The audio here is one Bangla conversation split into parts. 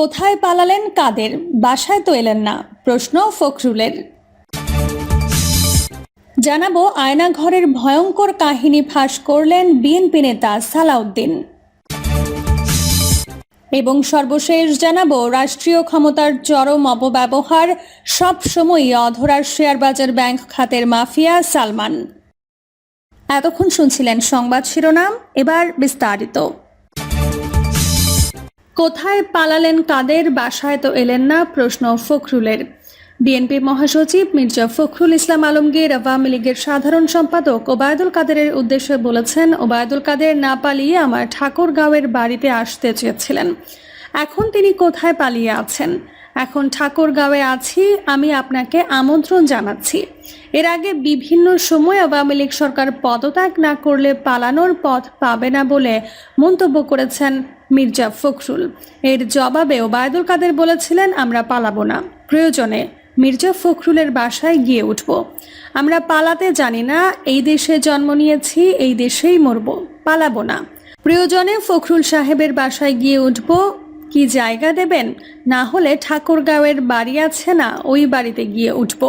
কোথায় পালালেন, কাদের? বাসায় তো এলেন না। প্রশ্ন ফখরুলের। জানাব, আয়নাঘরের ভয়ঙ্কর কাহিনী ফাঁস করলেন বিএনপি নেতা সালাউদ্দিন। এবং সর্বশেষ জানাব, রাষ্ট্রীয় ক্ষমতার চরম অপব্যবহার সব সময়ই অধরার শেয়ারবাজার ব্যাংক খাতের মাফিয়া সালমান। এতক্ষণ শুনছিলেন সংবাদ শিরোনাম, এবার বিস্তারিত। কোথায় পালালেন, কাদের বাসায় তো এলেন না? প্রশ্ন ফখরুলের। বিএনপি মহাসচিব মির্জা ফখরুল ইসলাম আলমগীর আওয়ামী লীগের সাধারণ সম্পাদক ওবায়দুল কাদেরের উদ্দেশ্যে বলেছেন, ওবায়দুল কাদের না পালিয়ে আমার ঠাকুরগাঁওয়ের বাড়িতে আসতে চেয়েছিলেন। এখন তিনি কোথায় পালিয়ে আছেন? এখন ঠাকুরগাঁওয়ে আছি, আমি আপনাকে আমন্ত্রণ জানাচ্ছি। এর আগে বিভিন্ন সময় আওয়ামী লীগ সরকার পদত্যাগ না করলে পালানোর পথ পাবে না বলে মন্তব্য করেছেন মির্জা ফখরুল। এর জবাবে ওবায়দুল কাদের বলেছিলেন, আমরা পালাবো না। প্রয়োজনে মির্জা ফখরুলের বাসায় গিয়ে উঠব। আমরা পালাতে জানি না, এই দেশে জন্ম নিয়েছি, এই দেশেই মরব। পালাবো না। প্রয়োজনে ফখরুল সাহেবের বাসায় গিয়ে উঠব কি জায়গা দেবেন? না হলে ঠাকুরগাঁওয়ের বাড়ি আছে না, ওই বাড়িতে গিয়ে উঠব।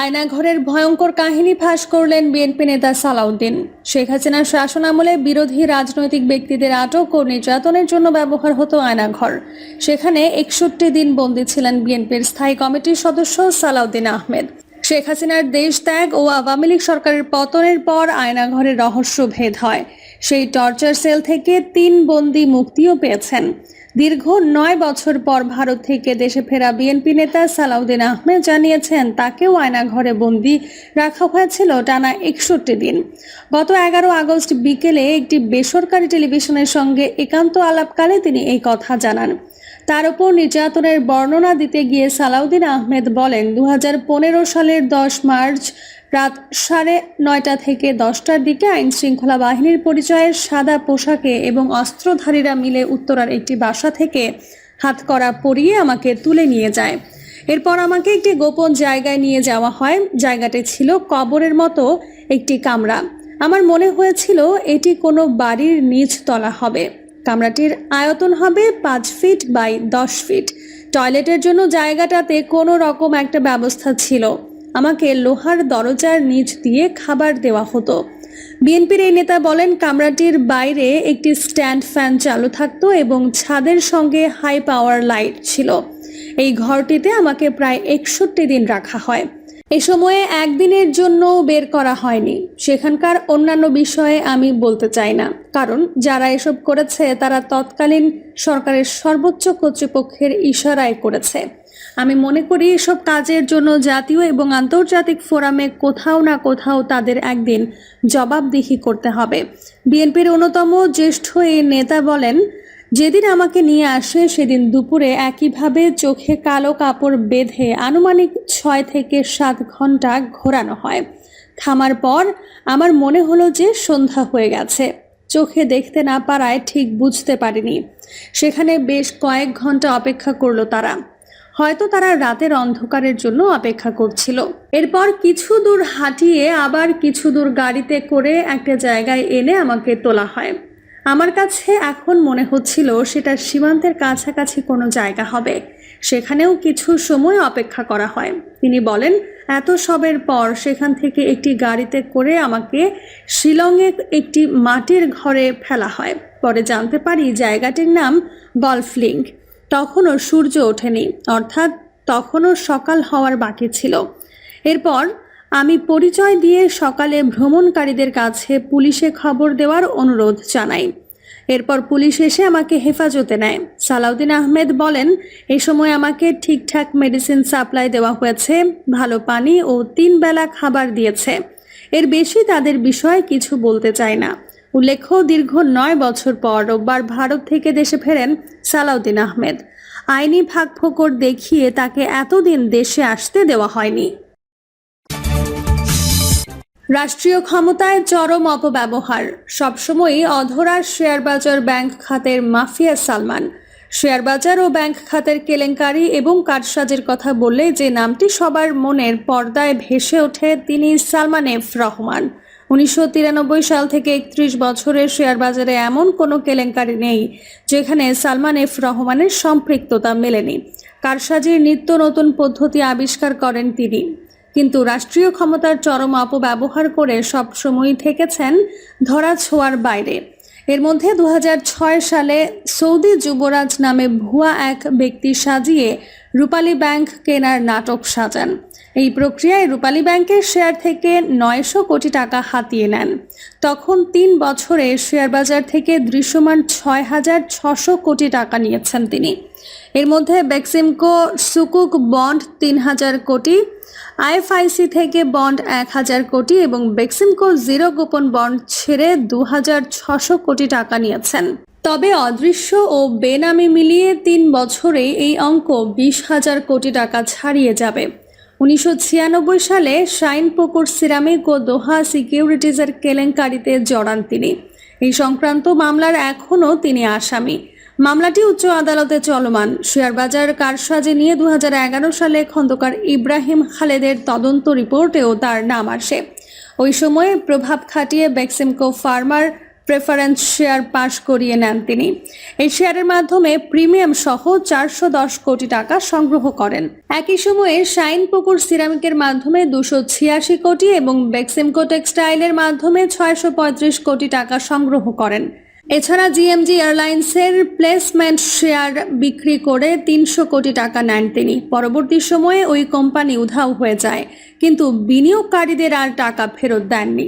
আয়নাঘরের ভয়ঙ্কর কাহিনী ফাঁস করলেন বিএনপি নেতা সালাউদ্দিন। শেখ হাসিনার শাসন আমলে বিরোধী রাজনৈতিক ব্যক্তিদের আটক ও নির্যাতনের জন্য ব্যবহার হতো আয়নাঘর। সেখানে একষট্টি দিন বন্দী ছিলেন বিএনপির স্থায়ী কমিটির সদস্য সালাউদ্দিন আহমেদ। শেখ হাসিনার দেশ ত্যাগ ও আওয়ামী লীগ সরকারের পতনের পর আয়নাঘরের রহস্য ভেদ হয়। সেই টর্চার সেল থেকে তিন বন্দী মুক্তিও পেয়েছেন। দীর্ঘ নয় বছর পর ভারত থেকে দেশে ফেরা বিএনপি নেতা সালাউদ্দিন আহমেদ জানিয়েছেন, তাকেও আয়নাঘরে বন্দি রাখা হয়েছিল টানা একষট্টি দিন। গত এগারো আগস্ট বিকেলে একটি বেসরকারি টেলিভিশনের সঙ্গে একান্ত আলাপকালে তিনি এই কথা জানান। তার উপর নির্যাতনের বর্ণনা দিতে গিয়ে সালাউদ্দিন আহমেদ বলেন দু হাজার পনেরো সালের দশ মার্চ রাত সাড়ে নয়টা থেকে দশটার দিকে আইন শৃঙ্খলা বাহিনীর পরিচয়ের সাদা পোশাকে এবং অস্ত্রধারীরা মিলে উত্তরার একটি বাসা থেকে হাতকড়া পরিয়ে আমাকে তুলে নিয়ে যায়। এরপর আমাকে একটি গোপন জায়গায় নিয়ে যাওয়া হয়। জায়গাটি ছিল কবরের মতো একটি কামরা। আমার মনে হয়েছিল এটি কোনো বাড়ির নিচ তলা হবে। কামরাটির আয়তন হবে পাঁচ ফিট বাই দশ ফিট। টয়লেটের জন্য জায়গাটাতে কোনো রকম একটা ব্যবস্থা ছিল। আমাকে লোহার দরজার নিচ দিয়ে খাবার দেওয়া হতো। বিএনপির এই নেতা বলেন, কামরাটির বাইরে একটি স্ট্যান্ড ফ্যান চালু থাকতো এবং ছাদের সঙ্গে হাই পাওয়ার লাইট ছিল। এই ঘরটিতে আমাকে প্রায় একষট্টি দিন রাখা হয়। এ সময়ে একদিনের জন্য বের করা হয়নি। সেখানকার অন্যান্য বিষয়ে আমি বলতে চাই না। কারণ, যারা এসব করেছে, তারা তৎকালীন সরকারের সর্বোচ্চ কর্তৃপক্ষের ইশারায় করেছে। আমি মনে করি এসব কাজের জন্য জাতীয় এবং আন্তর্জাতিক ফোরামে কোথাও না কোথাও তাদের একদিন জবাবদিহি করতে হবে। বিএনপির অন্যতম জ্যেষ্ঠ এই নেতা বলেন, যেদিন আমাকে নিয়ে আসে সেদিন দুপুরে একইভাবে চোখে কালো কাপড় বেঁধে আনুমানিক ছয় থেকে সাত ঘণ্টা ঘোরানো হয়। থামার পর আমার মনে হলো যে সন্ধ্যা হয়ে গেছে। চোখে দেখতে না পারায় ঠিক বুঝতে পারিনি। সেখানে বেশ কয়েক ঘণ্টা অপেক্ষা করল তারা। হয়তো তারা রাতের অন্ধকারের জন্য অপেক্ষা করছিল। এরপর কিছু দূর হাঁটিয়ে আবার কিছু দূর গাড়িতে করে একটা জায়গায় এনে আমাকে তোলা হয়। আমার কাছে এখন মনে হচ্ছিল সেটা সীমান্তের কাছাকাছি কোনো জায়গা হবে। সেখানেও কিছু সময় অপেক্ষা করা হয়। তিনি বলেন, এত সবের পর সেখান থেকে একটি গাড়িতে করে আমাকে শিলংয়ে একটি মাটির ঘরে ফেলা হয়। পরে জানতে পারি জায়গাটির নাম গলফ লিঙ্ক তখনও সূর্য ওঠেনি, অর্থাৎ তখনও সকাল হওয়ার বাকি ছিল। এরপর আমি পরিচয় দিয়ে সকালে ভ্রমণকারীদের কাছে পুলিশে খবর দেওয়ার অনুরোধ জানাই। এরপর পুলিশ এসে আমাকে হেফাজতে নেয়। সালাউদ্দিন আহমেদ বলেন, এ সময় আমাকে ঠিকঠাক মেডিসিন সাপ্লাই দেওয়া হয়েছে, ভালো পানি ও তিন বেলা খাবার দিয়েছে। এর বেশি তাদের বিষয়ে কিছু বলতে চায় না। উল্লেখ্য, দীর্ঘ নয় বছর পর রোববার ভারত থেকে দেশে ফেরেন সালাউদ্দিন আহমেদ। আইনি ফাঁকফোকর দেখিয়ে তাকে এতদিন দেশে আসতে দেওয়া হয়নি। রাষ্ট্রীয় ক্ষমতায় চরম অপব্যবহার। সবসময়ই অধরার শেয়ারবাজার ব্যাংক খাতের মাফিয়া সালমান। শেয়ারবাজার ও ব্যাংক খাতের কেলেঙ্কারি এবং কারসাজের কথা বললে যে নামটি সবার মনের পর্দায় ভেসে ওঠে, তিনি সালমান এফ রহমান। উনিশশো তিরানব্বই সাল থেকে একত্রিশ বছরের শেয়ার বাজারে এমন কোনো কেলেঙ্কারি নেই, যেখানে সালমান এফ রহমানের সম্পৃক্ততা মেলেনি। কারসাজির নিত্য নতুন পদ্ধতি আবিষ্কার করেন তিনি। কিন্তু রাষ্ট্রীয় ক্ষমতার চরম অপব্যবহার করে সবসময়ই থেকেছেন ধরা ছোঁয়ার বাইরে। এর মধ্যে দু হাজার ছয় সালে সৌদি যুবরাজ নামে ভুয়া এক ব্যক্তি সাজিয়ে রূপালী ব্যাংক কেনার নাটক সাজান। এই প্রক্রিয়ায় রূপালী ব্যাংকের শেয়ার থেকে নয়শো কোটি টাকা হাতিয়ে নেন। তখন তিন বছরে শেয়ার বাজার থেকে দৃশ্যমান ছয় হাজার ছশো কোটি টাকা নিয়েছেন তিনি। এর মধ্যে বেক্সিমকো, সুকুক বন্ড তিন হাজার কোটি, আইএফআইসি থেকে বন্ড এক হাজার কোটি এবং বেক্সিমকো জিরো গোপন বন্ড ছেড়ে দু হাজার ছশো কোটি টাকা নিয়েছেন। তবে অদৃশ্য ও বেনামি মিলিয়ে তিন বছরে এই অঙ্ক বিশ হাজার কোটি টাকা ছাড়িয়ে যাবে। উনিশশো ছিয়ানব্বই সালে শাইন পুকুর সিরামিক ও দোহা সিকিউরিটিজের কেলেঙ্কারিতে জড়ান তিনি। এই সংক্রান্ত মামলার এখনও তিনি আসামি। মামলাটি উচ্চ আদালতে চলমান। শেয়ারবাজার কারসাজি নিয়ে দু হাজার এগারো সালে খন্দকার ইব্রাহিম খালেদের তদন্ত রিপোর্টেও তার নাম আসে। ওই সময়ে প্রভাব খাটিয়ে বেক্সিমকো ফার্মার প্রেফারেন্স শেয়ার পাশ করিয়ে নেন তিনি। এই শেয়ারের মাধ্যমে প্রিমিয়াম সহ চারশো দশ কোটি টাকা সংগ্রহ করেন। একই সময়ে শাইন পুকুর সিরামিকের মাধ্যমে দুশো ছিয়াশি কোটি এবং বেক্সিমকো টেক্সটাইলের মাধ্যমে ছয়শো পঁয়ত্রিশ কোটি টাকা সংগ্রহ করেন। এছাড়া জিএমজি এয়ারলাইন্সের প্লেসমেন্ট শেয়ার বিক্রি করে তিনশো কোটি টাকা নেন তিনি। পরবর্তী সময়ে ওই কোম্পানি উধাও হয়ে যায়, কিন্তু বিনিয়োগকারীদের আর টাকা ফেরত দেননি।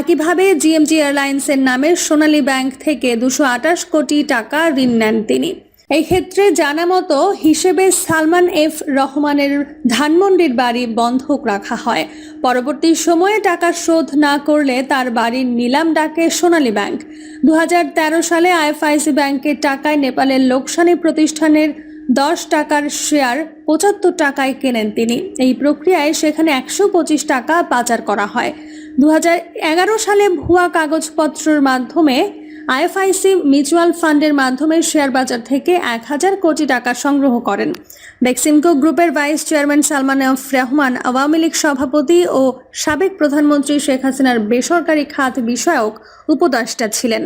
একইভাবে জিএমজি এয়ারলাইন্সের নামে সোনালী ব্যাংক থেকে দুশো আটাশ কোটি টাকা ঋণ নেন তিনি। এই ক্ষেত্রে জানা মতো হিসেবে সালমান এফ রহমানের ধানমন্ডির বাড়ি বন্ধক রাখা হয়। পরবর্তী সময়ে টাকা শোধ না করলে তার বাড়ির নিলাম ডাকে সোনালী ব্যাংক। দু হাজার তেরো সালে আইএফআইসি ব্যাংকের টাকায় নেপালের লোকসানি প্রতিষ্ঠানের দশ টাকার শেয়ার পঁচাত্তর টাকায় কেনেন তিনি। এই প্রক্রিয়ায় সেখানে একশো পঁচিশ টাকা পাচার করা হয়। দু হাজার এগারো সালে ভুয়া কাগজপত্রের মাধ্যমে আইএফআইসি মিউচুয়াল ফান্ডের মাধ্যমে শেয়ার বাজার থেকে এক হাজার কোটি টাকা সংগ্রহ করেন। বেক্সিমকো গ্রুপের vice chairman Salman F Rahman, Awami League সভাপতি ও সাবেক প্রধানমন্ত্রী শেখ হাসিনার বেসরকারি খাত বিষয়ক উপদেষ্টা ছিলেন।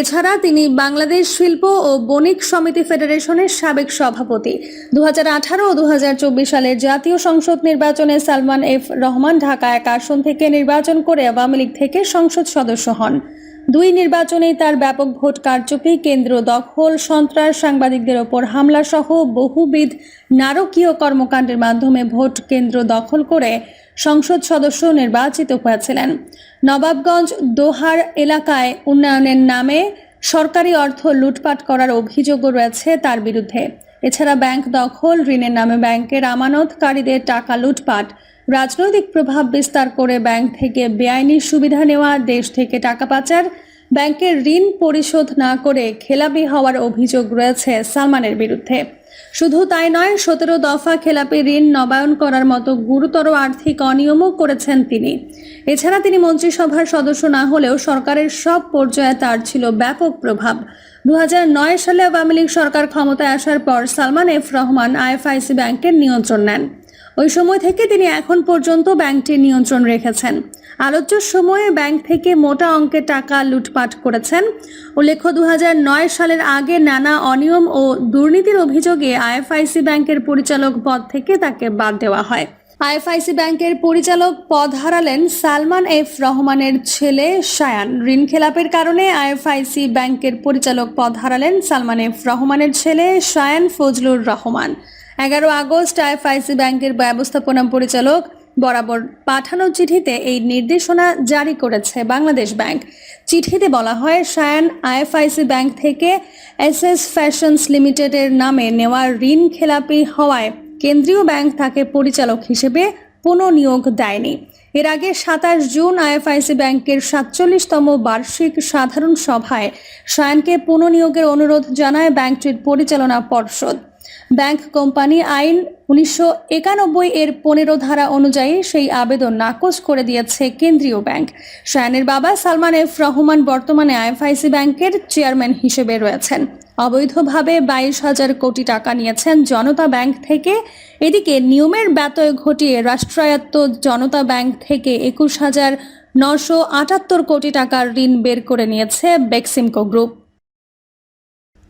এছাড়া তিনি বাংলাদেশ শিল্প ও বণিক সমিতি ফেডারেশনের সাবেক সভাপতি। দু আঠারো ও দু হাজার চব্বিশ সালের জাতীয় সংসদ নির্বাচনে সালমান এফ রহমান ঢাকা এক আসন থেকে নির্বাচন করে আওয়ামী লীগ থেকে সংসদ সদস্য হন। দুই নির্বাচনেই তার ব্যাপক ভোট কারচুপি কেন্দ্র দখল, সন্ত্রাস, সাংবাদিকদের ওপর হামলা সহ বহুবিধ নারকীয় কর্মকাণ্ডের মাধ্যমে ভোট কেন্দ্র দখল করে সংসদ সদস্য নির্বাচিত হয়েছিলেন। নবাবগঞ্জ দোহার এলাকায় উন্নয়নের নামে সরকারি অর্থ লুটপাট করার অভিযোগও রয়েছে তার বিরুদ্ধে। এছাড়া ব্যাংক দখল, ঋণের নামে ব্যাংকের আমানতকারীদের টাকা লুটপাট রাজনৈতিক প্রভাব বিস্তার করে ব্যাংক থেকে বেআইনি সুবিধা নেওয়া, দেশ থেকে টাকা পাচার, ব্যাংকের ঋণ পরিশোধ না করে খেলাপি হওয়ার অভিযোগ রয়েছে সালমানের বিরুদ্ধে। শুধু তাই নয়, সতেরো দফা খেলাপি ঋণ নবায়ন করার মতো গুরুতর আর্থিক অনিয়মও করেছেন তিনি। এছাড়া তিনি মন্ত্রিসভার সদস্য না হলেও সরকারের সব পর্যায়ে তার ছিল ব্যাপক প্রভাব। দু হাজার নয় সালে আওয়ামী লীগ সরকার ক্ষমতায় আসার পর সালমান এফ রহমান আইএফআইসি ব্যাংকের নিয়ন্ত্রণ নেন। ওই সময় থেকে তিনি এখন পর্যন্ত ব্যাংকটির নিয়ন্ত্রণ রেখেছেন। আলোচ্য সময়ে ব্যাংক থেকে মোটা অঙ্কের টাকা লুটপাট করেছেন। উল্লেখ্য দু হাজার নয় সালের আগে নানা অনিয়ম ও দুর্নীতির অভিযোগে আইএফআইসি ব্যাংকের পরিচালক পদ থেকে তাকে বাদ দেওয়া হয়। আইএফআইসি ব্যাংকের পরিচালক পদ হারালেন সালমান এফ রহমানের ছেলে শায়ান ঋণ খেলাপের কারণে আইএফআইসি ব্যাংকের পরিচালক পদ হারালেন সালমান এফ রহমানের ছেলে শায়ান ফজলুর রহমান। এগারো আগস্ট আইএফআইসি ব্যাংকের ব্যবস্থাপনা পরিচালক বরাবর পাঠানো চিঠিতে এই নির্দেশনা জারি করেছে বাংলাদেশ ব্যাংক। চিঠিতে বলা হয় শায়ান আইএফআইসি ব্যাংক থেকে এস এস ফ্যাশনস লিমিটেডের নামে নেওয়া ঋণ খেলাপি হওয়ায় কেন্দ্রীয় ব্যাংক তাকে পরিচালক হিসেবে পুনঃনিয়োগ দেয়নি। এর আগে সাতাশ জুন আইএফআইসি ব্যাংকের সাতচল্লিশতম বার্ষিক সাধারণ সভায় শায়ানকে পুনঃনিয়োগের অনুরোধ জানায় ব্যাংকটির পরিচালনা পর্ষদ। ব্যাংক কোম্পানি আইন উনিশশো একানব্বই এর পনেরো ধারা অনুযায়ী সেই আবেদন নাকচ করে দিয়েছে কেন্দ্রীয় ব্যাংক। শায়ানের বাবা সালমান এফ রহমান বর্তমানে আইএফআইসি ব্যাংকের চেয়ারম্যান হিসেবে রয়েছেন। অবৈধভাবে বাইশ হাজার কোটি টাকা নিয়েছেন জনতা ব্যাংক থেকে। এদিকে নিয়মের ব্যতয় ঘটিয়ে রাষ্ট্রায়ত্ত জনতা ব্যাংক থেকে একুশ হাজার নশো আটাত্তর কোটি টাকার ঋণ বের করে নিয়েছে বেক্সিমকো গ্রুপ।